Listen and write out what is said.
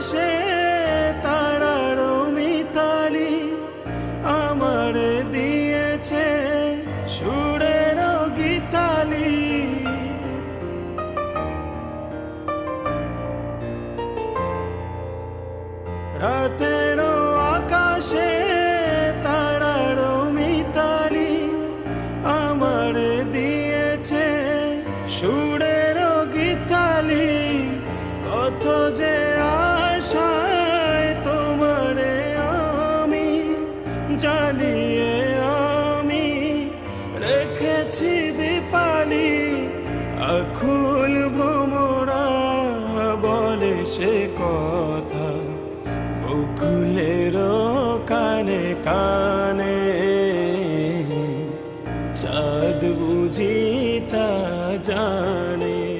আকাশে তারার মিতালি আমার দিয়েছে সুরের গীতালি। রাতের আকাশে তারার মিতালি আমার দিয়েছে সুরের জ্বালিয়ে আমি রেখেছি দীপালি। আকুল ভ্রমরা বলে সে কথা। বকুলের কানে কানে। চাঁদ বুঝি তা জানে।